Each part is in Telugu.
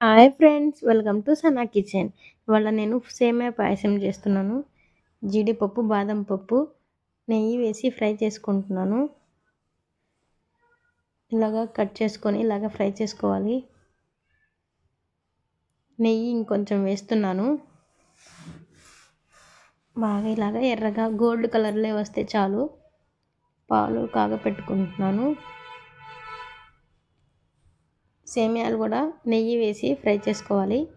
Hi friends welcome to Sana kitchen. ఇవాళ నేను సేమే పాయసం చేస్తున్నాను. జీడిపప్పు బాదం పప్పు నెయ్యి వేసి ఫ్రై చేసుకుంటున్నాను. ఇలాగా కట్ చేసుకొని ఇలాగ ఫ్రై చేసుకోవాలి. నెయ్యి ఇంకొంచెం వేస్తున్నాను. బాగా ఇలాగ ఎర్రగా గోల్డ్ కలర్లో వస్తే చాలు. పాలు కాగపెట్టుకుంటున్నాను. సేమియాలు కూడా నెయ్యి వేసి ఫ్రై చేసుకోవాలి.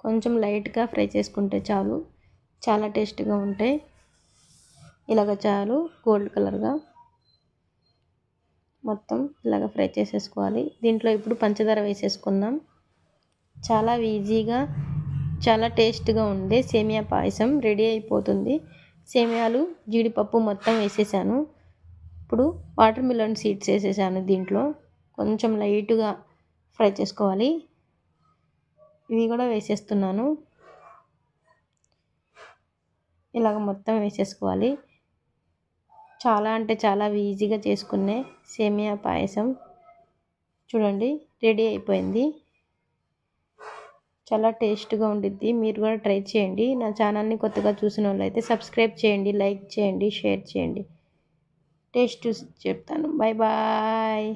కొంచెం లైట్గా ఫ్రై చేసుకుంటే చాలు. చాలా టేస్ట్గా ఉంటాయి. ఇలాగ చాలు గోల్డ్ కలర్గా. మొత్తం ఇలాగ ఫ్రై చేసేసుకోవాలి. దీంట్లో ఇప్పుడు పంచదార వేసేసుకుందాం. చాలా ఈజీగా చాలా టేస్ట్గా ఉండే సేమియా పాయసం రెడీ అయిపోతుంది. సేమియాలు జీడిపప్పు మొత్తం వేసేసాను. ఇప్పుడు వాటర్ మిలన్ సీడ్స్ వేసేసాను దీంట్లో. కొంచెం లైట్గా ఫ్రై చేసుకోవాలి. ఇవి కూడా వేసేస్తున్నాను. ఇలాగ మొత్తం వేసేసుకోవాలి. చాలా అంటే చాలా ఈజీగా చేసుకునే సేమియా పాయసం. చూడండి రెడీ అయిపోయింది. చాలా టేస్ట్గా ఉండిద్ది. మీరు కూడా ట్రై చేయండి. నా ఛానల్ని కొత్తగా చూసిన వాళ్ళైతే సబ్స్క్రైబ్ చేయండి లైక్ చేయండి షేర్ చేయండి. టేస్ట్ చూసి చెప్తాను. Bye bye.